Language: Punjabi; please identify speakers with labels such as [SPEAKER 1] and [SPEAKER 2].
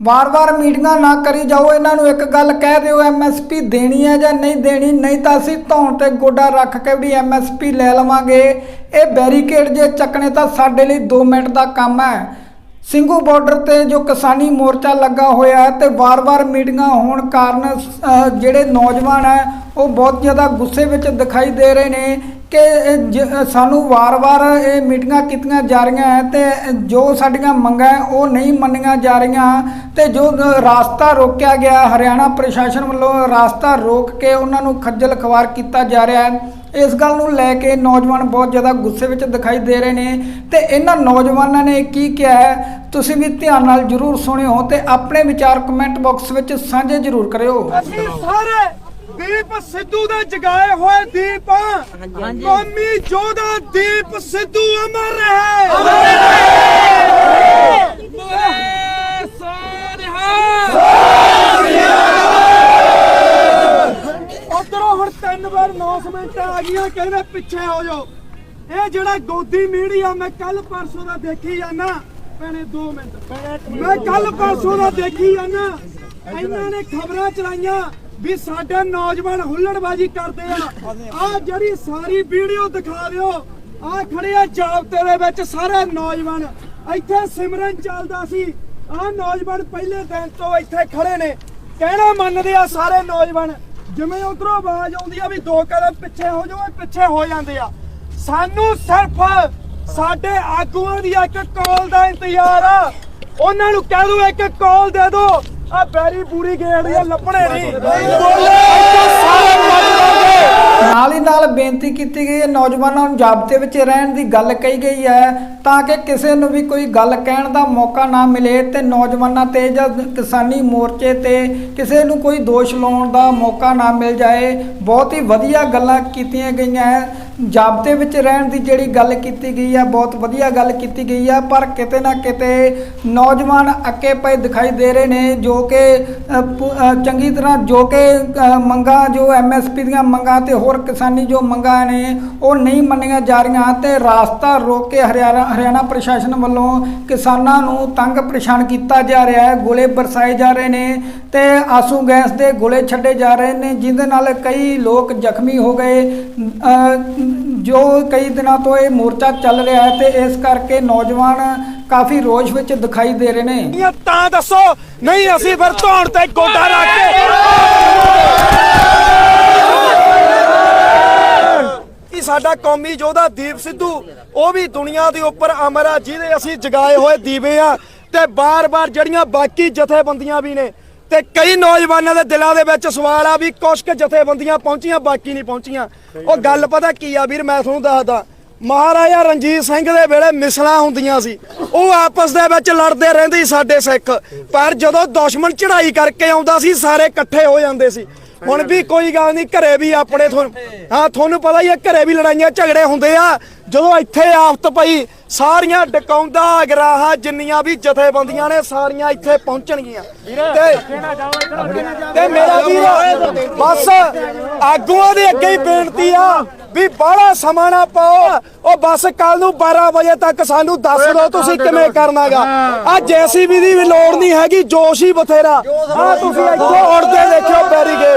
[SPEAKER 1] ਵਾਰ-ਵਾਰ ਮੀਟਿੰਗਾਂ ਨਾ ਕਰੀ ਜਾਓ, ਇਹਨਾਂ ਨੂੰ ਇੱਕ ਗੱਲ ਕਹਿ ਦਿਓ ਐਮਐਸਪੀ ਦੇਣੀ ਹੈ ਜਾਂ ਨਹੀਂ ਦੇਣੀ, ਨਹੀਂ ਤਾਂ ਅਸੀਂ ਧੌਣ ਤੇ ਗੋਡਾ ਰੱਖ ਕੇ ਵੀ ਐਮਐਸਪੀ ਲੈ ਲਵਾਂਗੇ। ਇਹ ਬੈਰੀਕੇਡ ਜੇ ਚੱਕਣੇ ਤਾਂ ਸਾਡੇ ਲਈ 2 ਮਿੰਟ ਦਾ ਕੰਮ ਹੈ। ਸਿੰਘੂ ਬਾਰਡਰ ਤੇ ਜੋ ਕਿਸਾਨੀ ਮੋਰਚਾ ਲੱਗਾ ਹੋਇਆ ਹੈ ਤੇ ਵਾਰ-ਵਾਰ ਮੀਟਿੰਗਾਂ ਹੋਣ ਕਾਰਨ ਜਿਹੜੇ ਨੌਜਵਾਨ ਹੈ, ਉਹ ਬਹੁਤ ਜ਼ਿਆਦਾ ਗੁੱਸੇ ਵਿੱਚ ਦਿਖਾਈ ਦੇ ਰਹੇ ਨੇ। ਕਿ ਜ- ਸਾਨੂੰ ਵਾਰ-ਵਾਰ ਇਹ ਮੀਟਿੰਗਾਂ ਕੀਤੀਆਂ ਜਾ ਰਹੀਆਂ ਹੈ ਤੇ ਜੋ ਸਾਡੀਆਂ ਮੰਗਾਂ ਹੈ ਉਹ ਨਹੀਂ ਮੰਨੀਆਂ ਜਾ ਰਹੀਆਂ। ਤੇ ਜੋ ਅ, ਰਾਸਤਾ ਰੋਕਿਆ ਗਿਆ ਹਰਿਆਣਾ ਪ੍ਰਸ਼ਾਸਨ ਵੱਲੋਂ ਰਾਸਤਾ ਰੋਕ ਕੇ ਉਹਨਾਂ ਨੂੰ ਖੱਜਲ ਖਵਾਰ ਕੀਤਾ ਜਾ ਰਿਹਾ ਹੈ। ਇਸ ਗੱਲ ਨੂੰ ਲੈ ਕੇ ਨੌਜਵਾਨ ਬਹੁਤ ਜ਼ਿਆਦਾ ਗੁੱਸੇ ਵਿੱਚ ਦਿਖਾਈ ਦੇ ਰਹੇ ਨੇ। ਤੇ ਇਹਨਾਂ ਨੌਜਵਾਨਾਂ ਨੇ ਕੀ ਕਿਹਾ ਹੈ ਤੁਸੀਂ ਵੀ ਧਿਆਨ ਨਾਲ ਜਰੂਰ ਸੁਣਿਓ ਤੇ ਆਪਣੇ ਵਿਚਾਰ ਕਮੈਂਟ ਬਾਕਸ ਵਿੱਚ ਸਾਂਝੇ ਜਰੂਰ ਕਰਿਓ।
[SPEAKER 2] ਅਸੀਂ ਸਾਰੇ ਦੀਪ ਸਿੱਧੂ ਦੇ ਜਗਾਏ ਹੋਏ ਦੀਪ। ਕੌਮੀ ਯੋਧਾ ਦੀਪ ਸਿੱਧੂ ਅਮਰ ਰਹੇ ਅਮਰ ਰਹੇ ਉਧਰੋਂ ਹੁਣ ਤਿੰਨ ਵਾਰ ਅਨਾਉਂਸਮੈਂਟ ਆ ਗਈਆਂ ਕਹਿੰਦੇ ਪਿੱਛੇ ਹੋ ਜਾਓ। ਇਹ ਜਿਹੜਾ ਗੋਦੀ ਮੀਡੀਆ ਮੈਂ ਕੱਲ ਪਰਸੋਂ ਦਾ ਦੇਖੀ ਜਾਣਾ ਭੈਣੇ 2 ਮਿੰਟ। ਮੈਂ ਕੱਲ ਪਰਸੋਂ ਦਾ ਦੇਖੀ ਜਾਣਾ ਇਹਨਾਂ ਨੇ ਖਬਰਾਂ ਚਲਾਈਆਂ। ਵੀ ਸਾਡੇ ਨੌਜਵਾਨ ਹੁੱਲੜਬਾਜੀ ਕਰਦੇ ਆ। ਆ ਜਿਹੜੀ ਸਾਰੀ ਵੀਡੀਓ ਦਿਖਾ ਦਿਓ, ਆ ਖੜੇ ਆ ਜਾਬਤੇ ਦੇ ਵਿੱਚ ਸਾਰੇ ਨੌਜਵਾਨ। ਇੱਥੇ ਸਿਮਰਨ ਚੱਲਦਾ ਸੀ। ਆ ਨੌਜਵਾਨ ਪਹਿਲੇ ਦਿਨ ਤੋਂ ਇੱਥੇ ਖੜੇ ਨੇ। ਕਹਿਣਾ ਮੰਨਦੇ ਆ ਸਾਰੇ ਨੌਜਵਾਨ, ਜਿਵੇਂ ਉਧਰੋਂ ਆਵਾਜ਼ ਆਉਂਦੀ ਆ ਵੀ ਦੋ ਕਦਮ ਪਿੱਛੇ ਹੋ ਜਾਓ ਪਿੱਛੇ ਹੋ ਜਾਂਦੇ ਆ। ਸਾਨੂੰ ਸਿਰਫ ਸਾਡੇ ਆਗੂਆਂ ਦੀ ਇੱਕ ਕਾਲ ਦਾ ਇੰਤਜ਼ਾਰ ਆ। ਉਹਨਾਂ ਨੂੰ ਕਹਿ ਦੋ, ਇੱਕ ਕਾਲ ਦੇ ਦੋ। ਆ ਬੈਰੀ ਬੂਰੀ ਗੇੜ ਆ ਲੱਭਣੇ ਨਹੀਂ।
[SPEAKER 1] ਨਾਲ ਹੀ ਨਾਲ ਬੇਨਤੀ ਕੀਤੀ ਗਈ ਹੈ, ਨੌਜਵਾਨਾਂ ਨੂੰ ਜਾਬਤੇ ਵਿੱਚ ਰਹਿਣ ਦੀ ਗੱਲ ਕਹੀ ਗਈ ਹੈ, ਤਾਂ ਕਿ ਕਿਸੇ ਨੂੰ ਵੀ ਕੋਈ ਗੱਲ ਕਹਿਣ ਦਾ ਮੌਕਾ ਨਾ ਮਿਲੇ ਤੇ ਨੌਜਵਾਨਾਂ ਤੇ ਜਾਂ ਕਿਸਾਨੀ ਮੋਰਚੇ ਤੇ ਕਿਸੇ ਨੂੰ ਕੋਈ ਦੋਸ਼ ਲਾਉਣ ਦਾ ਮੌਕਾ ਨਾ ਮਿਲ ਜਾਏ। ਬਹੁਤ ਹੀ ਵਧੀਆ ਗੱਲਾਂ ਕੀਤੀਆਂ ਗਈਆਂ ਹੈ। ਜਾਬਤੇ ਵਿੱਚ ਰਹਿਣ ਦੀ ਜਿਹੜੀ ਗੱਲ ਕੀਤੀ ਗਈ ਆ ਬਹੁਤ ਵਧੀਆ ਗੱਲ ਕੀਤੀ ਗਈ ਆ ਪਰ ਕਿਤੇ ਨਾ ਕਿਤੇ ਨੌਜਵਾਨ ਅੱਕੇ ਪਏ ਦਿਖਾਈ ਦੇ ਰਹੇ ਨੇ ਜੋ ਕਿ ਚੰਗੀ ਤਰ੍ਹਾਂ ਜੋ ਕਿ ਅ, ਮੰਗਾਂ ਜੋ ਐਮਐਸਪੀ ਦੀਆਂ ਮੰਗਾਂ ਤੇ ਹੋਰ ਕਿਸਾਨੀ ਜੋ ਮੰਗਾਂ ਨੇ ਉਹ ਨਹੀਂ ਮੰਨੀਆਂ ਜਾ ਰਹੀਆਂ ਤੇ ਰਾਸਤਾ ਰੋਕ ਕੇ ਹਰਿਆਣਾ ਹਰਿਆਣਾ ਪ੍ਰਸ਼ਾਸਨ ਵੱਲੋਂ ਕਿਸਾਨਾਂ ਨੂੰ ਤੰਗ ਪਰੇਸ਼ਾਨ ਕੀਤਾ ਜਾ ਰਿਹਾ ਹੈ ਗੋਲੇ ਬਰਸਾਏ ਜਾ ਰਹੇ ਨੇ ਤੇ ਆਸੂ ਗੈਸ ਦੇ ਗੋਲੇ ਛੱਡੇ ਜਾ ਰਹੇ ਨੇ ਜਿਹਦੇ ਨਾਲ ਕਈ ਲੋਕ ਜ਼ਖਮੀ ਹੋ ਗਏ ਜੋ ਕਈ ਦਿਨਾਂ ਤੋਂ ਇਹ ਮੋਰਚਾ ਚੱਲ ਰਿਹਾ ਹੈ ਤੇ ਇਸ ਕਰਕੇ ਨੌਜਵਾਨ ਕਾਫੀ ਰੋਸ਼ ਵਿੱਚ ਦਿਖਾਈ ਦੇ ਰਹੇ ਨੇ।
[SPEAKER 2] ਇਹ ਤਾਂ ਦੱਸੋ, ਨਹੀਂ ਅਸੀਂ ਫਿਰ ਧੌਣ ਤੇ ਗੋਡਾ ਰੱਖ ਕੇ ਕਿ ਸਾਡਾ ਕੌਮੀ ਯੋਧਾ ਦੀਪ ਸਿੱਧੂ, ਉਹ ਵੀ ਦੁਨੀਆ ਦੇ ਉੱਪਰ ਅਮਰ ਆ, ਜਿਹਦੇ ਅਸੀਂ ਜਗਾਏ ਹੋਏ ਦੀਵੇ ਆ ਤੇ ਬਾਰ-ਬਾਰ ਜਿਹੜੀਆਂ ਬਾਕੀ ਜਥੇਬੰਦੀਆਂ ਵੀ ਨੇ ਤੇ ਕਈ ਨੌਜਵਾਨਾਂ ਦੇ ਦਿਲਾਂ ਦੇ ਵਿੱਚ ਸਵਾਲ ਆ ਵੀ ਕੁਛ ਕੁ ਜਥੇਬੰਦੀਆਂ ਪਹੁੰਚੀਆਂ, ਬਾਕੀ ਨਹੀਂ ਪਹੁੰਚੀਆਂ। ਉਹ ਗੱਲ ਪਤਾ ਕੀ ਆ ਵੀਰ, ਮੈਂ ਤੁਹਾਨੂੰ ਦੱਸਦਾ। ਮਹਾਰਾਜਾ ਰਣਜੀਤ ਸਿੰਘ ਦੇ ਵੇਲੇ ਮਿਸਲਾਂ ਹੁੰਦੀਆਂ ਸੀ। ਉਹ ਆਪਸ ਦੇ ਵਿੱਚ ਲੜਦੇ ਰਹਿੰਦੇ ਸੀ ਸਾਡੇ ਸਿੱਖ। ਪਰ ਜਦੋਂ ਦੁਸ਼ਮਣ ਚੜਾਈ ਕਰਕੇ ਆਉਂਦਾ ਸੀ, ਸਾਰੇ ਇਕੱਠੇ ਹੋ ਜਾਂਦੇ ਸੀ। ਹੁਣ ਵੀ ਕੋਈ ਗੱਲ ਨਹੀਂ ਘਰੇ ਵੀ ਆਪਣੇ ਤੁਹਾਨੂੰ ਹਾਂ ਤੁਹਾਨੂੰ ਪਤਾ ਹੀ ਹੈ ਘਰੇ ਵੀ ਲੜਾਈਆਂ ਝਗੜੇ ਹੁੰਦੇ ਆ। ਜਦੋਂ ਇੱਥੇ ਆਫਤ ਪਈ ਸਾਰੀਆਂ ਡਕਾਉਂਦਾ ਅਗਰਾਹਾਂ ਜਿੰਨੀਆਂ ਵੀ ਜਥੇਬੰਦੀਆਂ ਨੇ ਸਾਰੀਆਂ ਇੱਥੇ ਪਹੁੰਚਣਗੀਆਂ। ਤੇ ਤੇ ਮੇਰਾ ਵੀਰ ਬਸ ਆਗੂਆਂ ਦੇ ਅੱਗੇ ਹੀ ਬੇਨਤੀ ਆ ਵੀ ਬਾਹਲਾ ਸਮਾਂ ਨਾ ਪਾਓ। ਉਹ ਬਸ ਕੱਲ ਨੂੰ 12 ਵਜੇ ਤੱਕ ਸਾਨੂੰ ਦੱਸ ਦਿਓ ਤੁਸੀਂ ਕਿਵੇਂ ਕਰਨਾਗਾ। ਆ ਜੈਸੀਬੀ ਦੀ ਵੀ ਲੋੜ ਨਹੀਂ ਹੈਗੀ ਜੋਸ਼ ਹੀ ਬਥੇਰਾ। ਆ ਤੁਸੀਂ ਇੱਥੋਂ ਉੜਦੇ ਦੇਖਿਓ ਬੈਰੀਗੇਡ